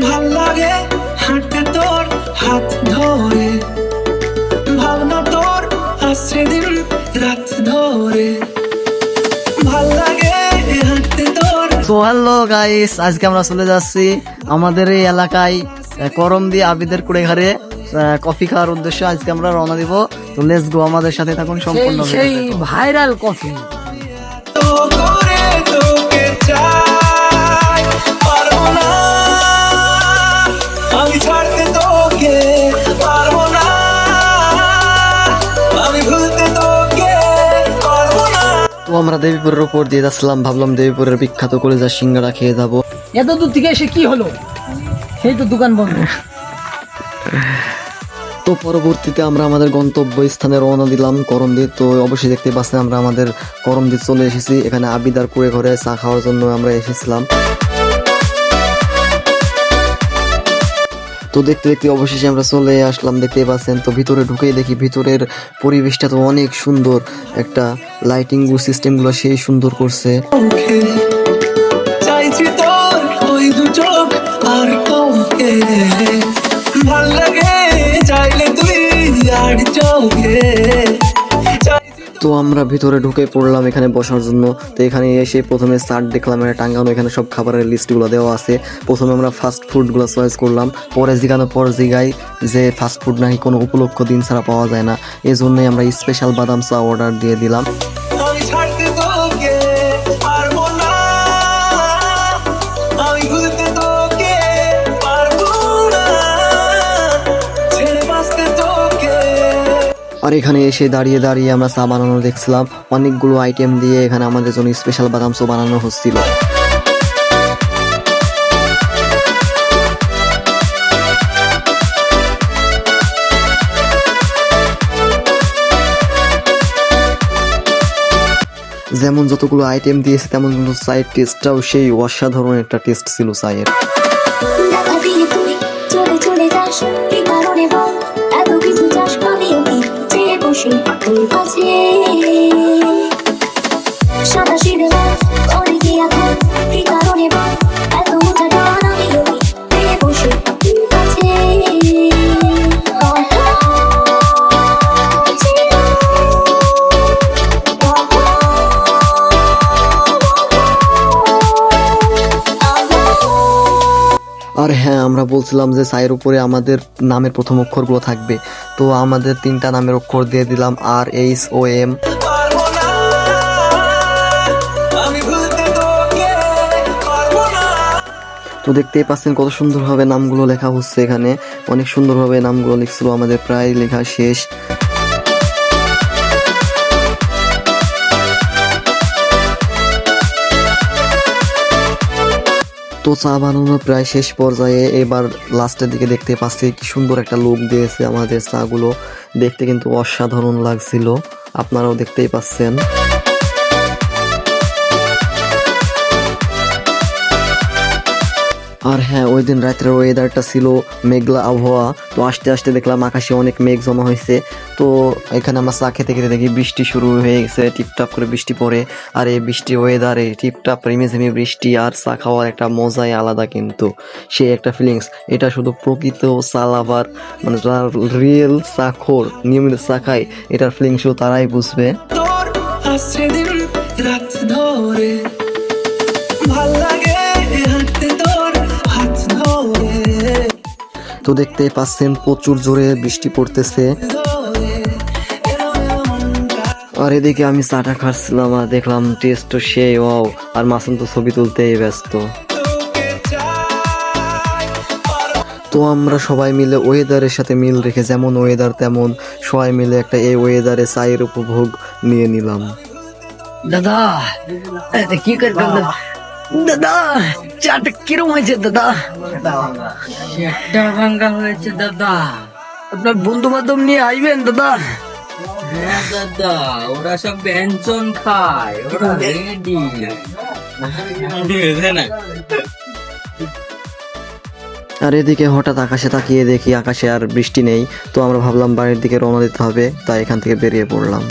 ভালো লাগে হাঁটতে তোর হাত ধরে। ভাবনা তোর আসছে দিন রাত ধরে। ভালো লাগে হাঁটতে তোর তো হ্যালো গাইস আজকে আমরা চলে যাচ্ছি আমাদের এই এলাকায় করম দিয়ে আবিদের কুড়ে ঘরে কফি খাওয়ার উদ্দেশ্যে আজকে আমরা রওনা দিব। তো লেটস গো আমাদের সাথে থাকুন সম্পূর্ণ সেই ভাইরাল কফি তো আমরা দেবীপুরের উপর দিয়ে যাচ্ছিলাম ভাবলাম দেবীপুরের বিখ্যাত কলেজা সিঙ্গারা খেয়ে যাব। এত দূর থেকে এসে কি হলো? সেই তো দোকান বন্ধ। তো পরবর্তীতে আমরা আমাদের গন্তব্য স্থানে রওনা দিলাম করমদি তো অবশ্যই দেখতে পাচ্ছেন আমরা আমাদের করমদি চলে এসেছি। এখানে আবিদার কুড়ে ঘরে চা খাওয়ার জন্য আমরা এসেছিলাম। তো দেখতে দেখতে অবশেষে আমরা চলে আসলাম দেখতে পাচ্ছেন। তো ভিতরে ঢুকেই দেখি ভিতরের পরিবেশটা তো অনেক সুন্দর। একটা লাইটিং সিস্টেমগুলো সেই সুন্দর করছে। আর তো আমরা ভিতরে ঢুকে পড়লাম এখানে বসার জন্য। তো এখানে এসে প্রথমে চার্ট দেখলাম, এটা টাঙ্গানো, এখানে সব খাবারের লিস্টগুলো দেওয়া আছে। প্রথমে আমরা ফাস্ট ফুডগুলো চয়েস করলাম। পরে জিগানো পর জিগাই যে ফাস্ট ফুড নাকি কোনো উপলক্ষ দিন ছাড়া পাওয়া যায় না। এজন্যই জন্যই আমরা স্পেশাল বাদাম চা অর্ডার দিয়ে দিলাম। আর এখানে এসে দাঁড়িয়ে দাঁড়িয়ে আমরা চা বানানো দেখছিলাম অনেকগুলো আইটেম দিয়ে এখানে আমাদের জন্য স্পেশাল বাদাম চা বানানো হচ্ছিল যেমন যতগুলো আইটেম দিয়েছে তেমন কিন্তু চায়ের টেস্টটাও সেই অসাধারণ একটা টেস্ট ছিল চায়ের 你放心 হ্যাঁ আমরা বলছিলাম যে চায়ের উপরে আমাদের নামের প্রথম অক্ষরগুলো থাকবে। তো আমাদের তিনটা নামের অক্ষর দিয়ে দিলাম আর, এইচ, ও, এম। তো দেখতেই পাচ্ছেন কত সুন্দরভাবে নামগুলো লেখা হচ্ছে এখানে। অনেক সুন্দরভাবে নামগুলো লিখছিল আমাদের, প্রায় লেখা শেষ। তো চা বানানো প্রায় শেষ পর্যায়ে এবার লাস্টের দিকে দেখতে পাচ্ছি কি সুন্দর একটা লুক দিয়েছে আমাদের চাগুলো। দেখতে কিন্তু অসাধারণ লাগছিল। আপনারাও দেখতেই পাচ্ছেন। আর হ্যাঁ ওই দিন রাত্রের ওয়েদারটা ছিল মেঘলা আবহাওয়া, তো আস্তে আস্তে দেখলাম আকাশে অনেক মেঘ জমা হয়েছে। তো এখানে আমরা চা খেতে খেতে দেখি বৃষ্টি শুরু হয়ে গেছে, টিপটাপ করে বৃষ্টি পড়ে। আর এই বৃষ্টি ওয়েদারে টিপটাপ রিমিঝিমি বৃষ্টি আর চা খাওয়ার একটা মজাই আলাদা কিন্তু। সেই একটা ফিলিংস এটা শুধু প্রকৃত চা লাভার মানে যারা রিয়েল চা খোর, নিয়মিত চা খায়, এটার ফিলিংস শুধু তারাই বুঝবে। রাত ধরে। তো দেখতেই পাচ্ছেন প্রচুর জোরে বৃষ্টি পড়তেছে। আর এদিকে আমি চাটা খাচ্ছিলাম আর দেখলাম টেস্ট তো সেই ওয়াও আর মাসুম তো ছবি তুলতেই ব্যস্ত। তো আমরা সবাই মিলে ওয়েদারের সাথে মিল রেখে, যেমন ওয়েদার তেমন সবাই মিলে একটা এই ওয়েদারে চায়ের উপভোগ নিয়ে নিলাম। দাদা কি করবেন? দাদা? চাটা কিরম হয়েছে দাদা? ভাঙ্গা হয়েছে দাদা। আপনার বন্ধু বান্ধব নিয়ে আইবেন দাদা। হ্যাঁ দাদা ওরা সব ব্যঞ্জন খায় ওরা রেডি। আর এদিকে হঠাৎ আকাশে তাকিয়ে দেখি আকাশে আর বৃষ্টি নেই তো আমরা ভাবলাম বাড়ির দিকে রওনা দিতে হবে তাই এখান থেকে বেরিয়ে পড়লাম।